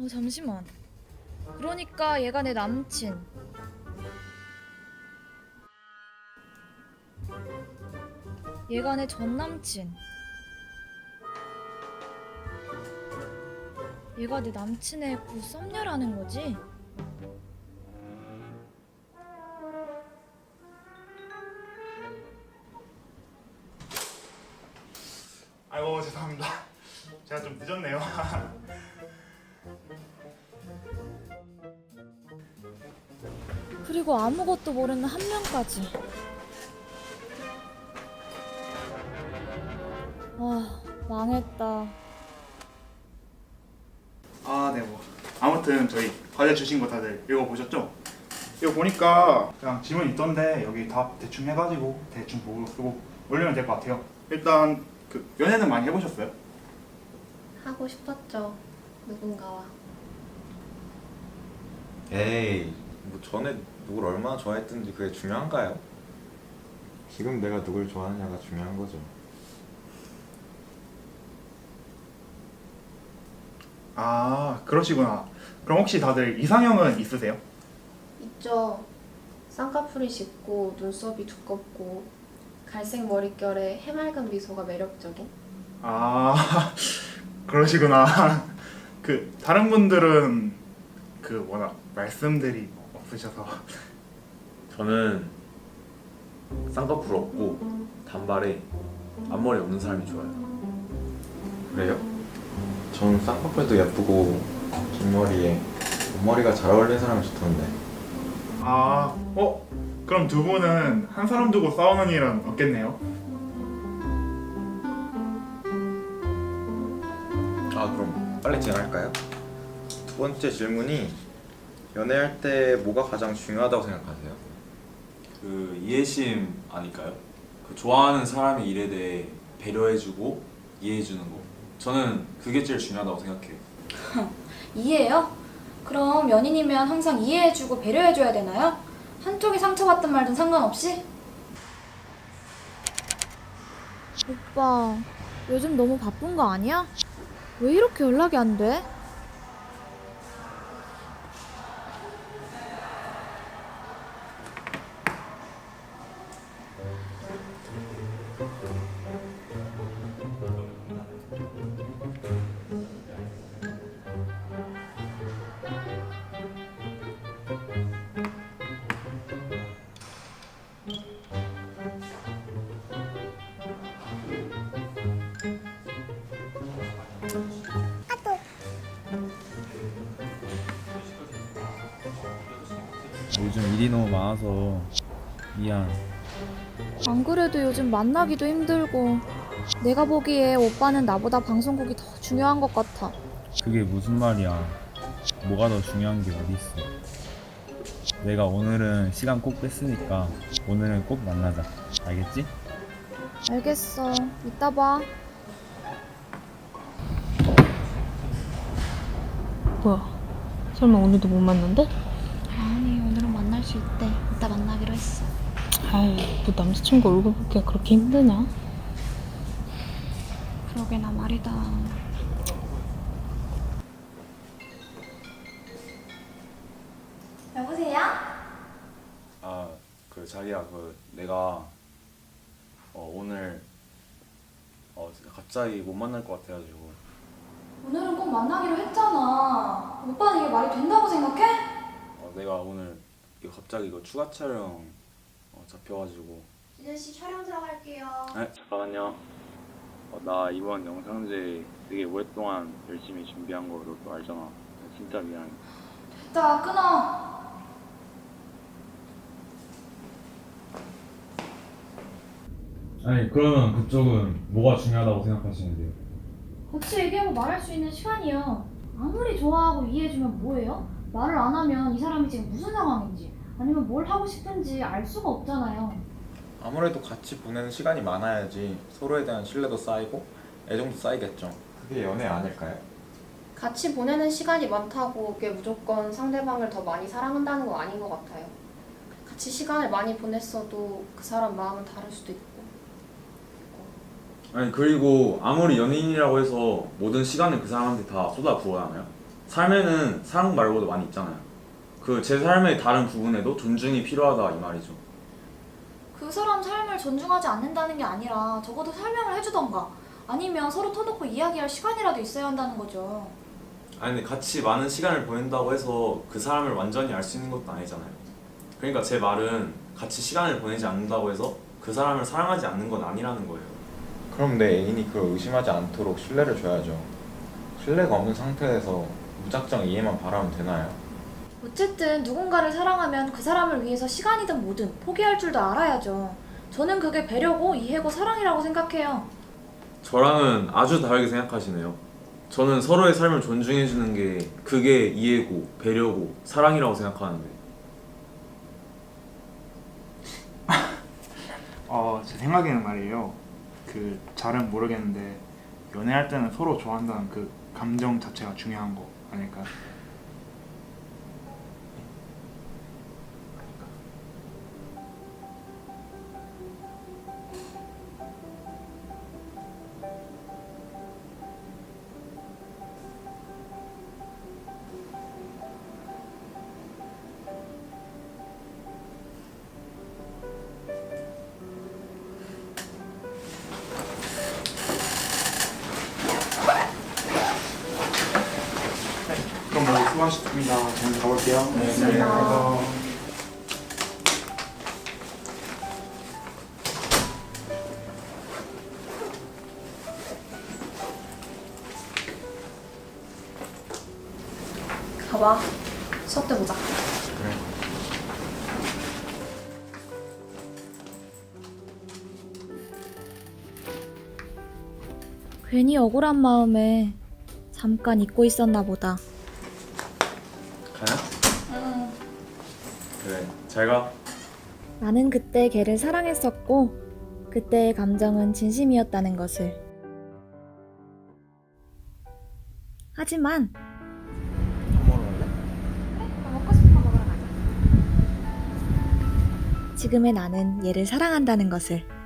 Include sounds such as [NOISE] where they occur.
어 잠시만. 그러니까 얘가 내 남친. 얘가 내 전 남친. 얘가 내 남친의 그 썸녀라는 거지? 아이고 죄송합니다. 제가 좀 늦었네요. [LAUGHS] 그리고 아무것도 모르는 한 명까지. 아, 망했다. 아, 네 뭐. 아무튼 저희 과제 주신 거 다들 읽어보셨죠? 이거 보니까 그냥 지문 있던데 여기 답 대충 해가지고 대충 보고 쓰고 올리면 될 것 같아요. 일단 그 연애는 많이 해보셨어요? 하고 싶었죠. 누군가와. 에이, 뭐 전에 누굴 얼마나 좋아했든지 그게 중요한가요? 지금 내가 누굴 좋아하느냐가 중요한 거죠. 아, 그러시구나. 그럼 혹시 다들 이상형은 있으세요? 있죠. 쌍꺼풀이 짙고 눈썹이 두껍고 갈색 머릿결에 해맑은 미소가 매력적인. 아, [LAUGHS] 그러시구나. 그 다른 분들은 그 워낙 말씀들이 없으셔서 저는 쌍꺼풀 없고 단발에 앞머리 없는 사람이 좋아요. 그래요? 전 쌍꺼풀도 예쁘고 긴 머리에 머리가 잘 어울리는 사람이 좋던데. 아, 어? 그럼 두 분은 한 사람 두고 싸우는 일은 없겠네요? 아 그럼 빨리 진행할까요? 두 번째 질문이 연애할 때 뭐가 가장 중요하다고 생각하세요? 그 이해심 아닐까요? 그 좋아하는 사람의 일에 대해 배려해주고 이해해주는 거. 저는 그게 제일 중요하다고 생각해요. [LAUGHS] 이해해요? 그럼 연인이면 항상 이해해주고 배려해줘야 되나요? 한쪽이 상처받든 말든 상관없이? 오빠, 요즘 너무 바쁜 거 아니야? 왜 이렇게 연락이 안 돼? 일이 너무 많아서 미안. 안 그래도 요즘 만나기도 힘들고 내가 보기에 오빠는 나보다 방송국이 더 중요한 것 같아. 그게 무슨 말이야? 뭐가 더 중요한 게 어디 있어? 내가 오늘은 시간 꼭 뺐으니까 오늘은 꼭 만나자. 알겠지? 알겠어. 이따 봐. 뭐야? 설마 오늘도 못 만난대? 아니 오늘 은 만날 수 있대 이따 만나기로 했어 아이, 뭐 남자친구 얼굴 보기가 그렇게 힘드냐? 그러게나 말이다 여보세요? 아, 그 자기야, 그 내가 어, 오늘 어, 갑자기 못 만날 것 같아가지고 오늘은 꼭 만나기로 했잖아 오빠는 이게 말이 된다고 생각해? 어, 내가 오늘 이거 갑자기 이거 추가 촬영 어, 잡혀가지고 지준씨 촬영 들어갈게요 네, 잠깐만요. 어, 나 이번 영상제 되게 오랫동안 열심히 준비한 거 너도 알잖아. 진짜 미안해. 됐다 끊어 아니 그러면 그쪽은 뭐가 중요하다고 생각하시는데요? 같이 얘기하고 말할 수 있는 시간이요. 아무리 좋아하고 이해해주면 뭐예요? 말을 안 하면 이 사람이 지금 무슨 상황인지 아니면 뭘 하고 싶은지 알 수가 없잖아요. 아무래도 같이 보내는 시간이 많아야지 서로에 대한 신뢰도 쌓이고 애정도 쌓이겠죠. 그게 연애 아닐까요? 같이 보내는 시간이 많다고 그게 무조건 상대방을 더 많이 사랑한다는 건 아닌 것 같아요. 같이 시간을 많이 보냈어도 그 사람 마음은 다를 수도 있고. 아니 그리고 아무리 연인이라고 해서 모든 시간을 그 사람한테 다 쏟아 부어야 하나요? 삶에는 사랑 말고도 많이 있잖아요. 그 제 삶의 다른 부분에도 존중이 필요하다 이 말이죠. 그 사람 삶을 존중하지 않는다는 게 아니라 적어도 설명을 해주던가 아니면 서로 터놓고 이야기할 시간이라도 있어야 한다는 거죠. 아니 근데 같이 많은 시간을 보낸다고 해서 그 사람을 완전히 알 수 있는 것도 아니잖아요. 그러니까 제 말은 같이 시간을 보내지 않는다고 해서 그 사람을 사랑하지 않는 건 아니라는 거예요. 그럼 내 애인이 그걸 의심하지 않도록 신뢰를 줘야죠. 신뢰가 없는 상태에서 무작정 이해만 바라면 되나요? 어쨌든 누군가를 사랑하면 그 사람을 위해서 시간이든 뭐든 포기할 줄도 알아야죠. 저는 그게 배려고 이해고 사랑이라고 생각해요. 저랑은 아주 다르게 생각하시네요. 저는 서로의 삶을 존중해주는 게 그게 이해고 배려고 사랑이라고 생각하는데 [LAUGHS] 어, 제 생각에는 말이에요. 그 잘은 모르겠는데 연애할 때는 서로 좋아한다는 그 감정 자체가 중요한 거 아닐까 모두 수고하셨습니다. 저는 가볼게요. 네, 감사합니다. 가봐. 수업 때 보자. 괜히 억울한 마음에 잠깐 잊고 있었나 보다. 그래 잘 가. 나는 그때 걔를 사랑했었고 그때의 감정은 진심이었다는 것을. 하지만 지금의 나는 얘를 사랑한다는 것을.